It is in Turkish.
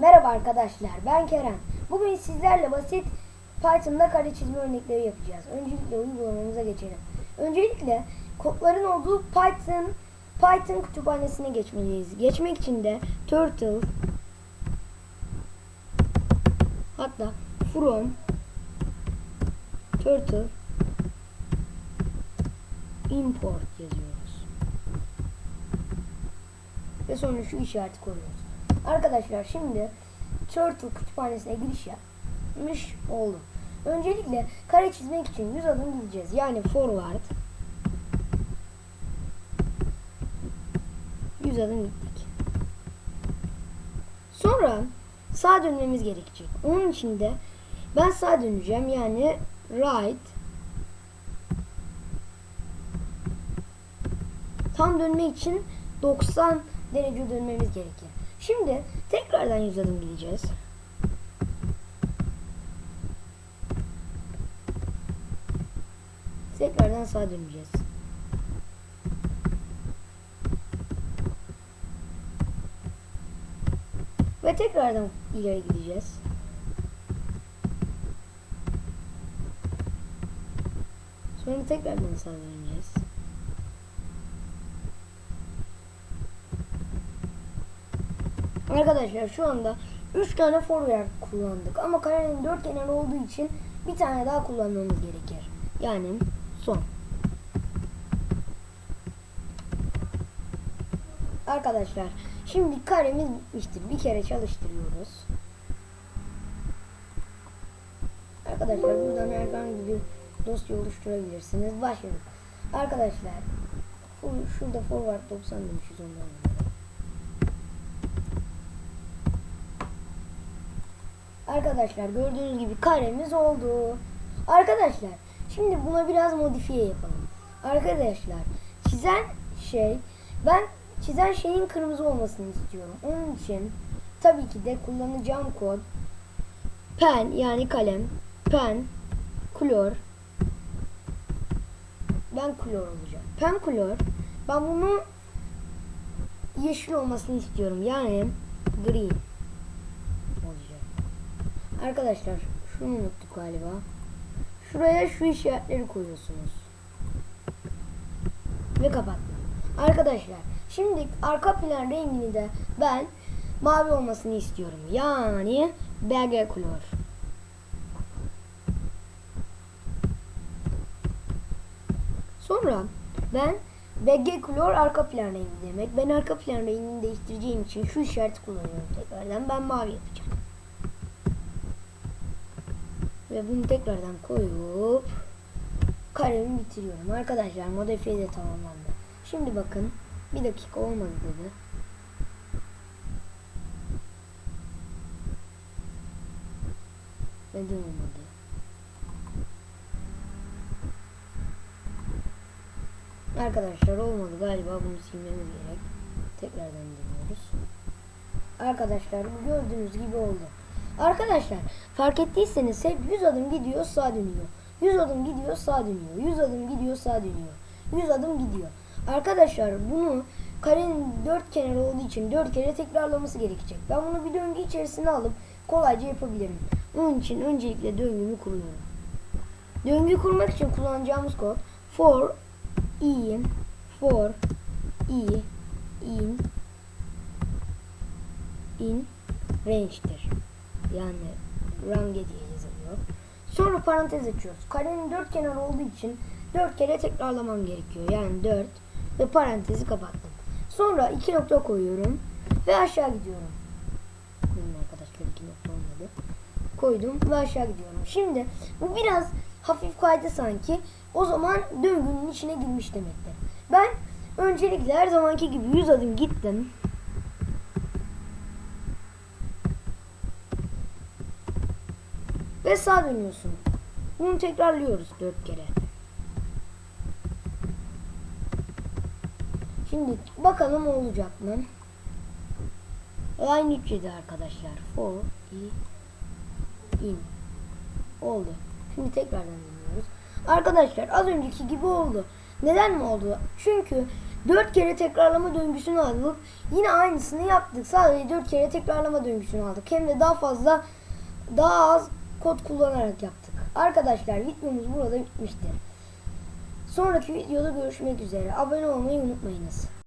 Merhaba arkadaşlar, ben Kerem. Bugün sizlerle basit Python'da kare çizme örnekleri yapacağız. Öncelikle uygulamamıza geçelim. Öncelikle kodların olduğu Python Python kütüphanesine geçmeliyiz. Geçmek için de turtle hatta from turtle import yazıyoruz. Ve sonra şu işareti koyuyoruz. Arkadaşlar şimdi Turtle kütüphanesine giriş yapmış oldum. Öncelikle kare çizmek için 100 adım gideceğiz. Yani forward 100 adım gittik. Sonra sağa dönmemiz gerekecek. Onun için de ben sağa döneceğim. Yani right tam dönmek için 90 derece dönmemiz gerekir. Şimdi tekrardan 100 adım gideceğiz. Tekrardan sağa döneceğiz. Ve tekrardan ileri gideceğiz. Sonra tekrardan sağa döneceğiz. Arkadaşlar şu anda 3 tane forward kullandık ama karenin 4 kenar olduğu için bir tane daha kullanmamız gerekir. Yani son. Arkadaşlar şimdi karemiz bitmiştir. Bir kere çalıştırıyoruz. Arkadaşlar buradan herhangi bir dosya oluşturabilirsiniz. Başladık. Arkadaşlar şurada forward 90 demişiz ondan. Arkadaşlar gördüğünüz gibi karemiz oldu. Arkadaşlar şimdi buna biraz modifiye yapalım. Arkadaşlar çizen şey ben çizen şeyin kırmızı olmasını istiyorum. Onun için tabii ki de kullanacağım kod pen yani kalem pen klor ben klor olacağım. Pen klor ben bunu yeşil olmasını istiyorum. Yani green. Arkadaşlar şunu unuttuk galiba. Şuraya şu işaretleri koyuyorsunuz. Ve kapattım. Arkadaşlar şimdi arka plan rengini de ben mavi olmasını istiyorum. Yani BG klor. Sonra ben BG klor arka plan rengi demek. Ben arka plan rengini değiştireceğim için şu işareti kullanıyorum tekrardan. Ben mavi yapacağım. Ve bunu tekrardan koyup karemi bitiriyorum. Arkadaşlar modifiye de tamamlandı. Şimdi bakın bir dakika olmadı dedi. Neden olmadı? Arkadaşlar olmadı galiba bunu silmemiz gerek. Tekrardan deniyoruz. Arkadaşlar gördüğünüz gibi oldu. Arkadaşlar fark ettiyseniz hep 100 adım gidiyor sağ dönüyor. 100 adım gidiyor sağ dönüyor. 100 adım gidiyor sağ dönüyor. 100 adım gidiyor. Arkadaşlar bunu karenin 4 kenarı olduğu için 4 kere tekrarlaması gerekecek. Ben bunu bir döngü içerisine alıp kolayca yapabilirim. Onun için öncelikle döngümü kuruyorum. Döngü kurmak için kullanacağımız kod for i for i in in range'dir. Yani range diye yazılıyor. Sonra parantez açıyoruz. Karenin dört kenarı olduğu için dört kere tekrarlamam gerekiyor. Yani dört ve parantezi kapattım. Sonra iki nokta koyuyorum ve aşağı gidiyorum. Benim arkadaşlar iki nokta olmadı. Koydum ve aşağı gidiyorum. Şimdi bu biraz hafif kaydı sanki. O zaman döngünün içine girmiş demektir. Ben öncelikle her zamanki gibi 100 adım gittim. Ve sağa dönüyorsun. Bunu tekrarlıyoruz dört kere. Şimdi bakalım olacak mı? Line 3 yedi arkadaşlar. For i in. Oldu. Şimdi tekrardan deniyoruz. Arkadaşlar az önceki gibi oldu. Neden mi oldu? Çünkü 4 kere tekrarlama döngüsünü aldık. Yine aynısını yaptık. Sadece 4 kere tekrarlama döngüsünü aldık. Hem de daha fazla daha az kod kullanarak yaptık. Arkadaşlar videomuz burada bitmiştir. Sonraki videoda görüşmek üzere. Abone olmayı unutmayınız.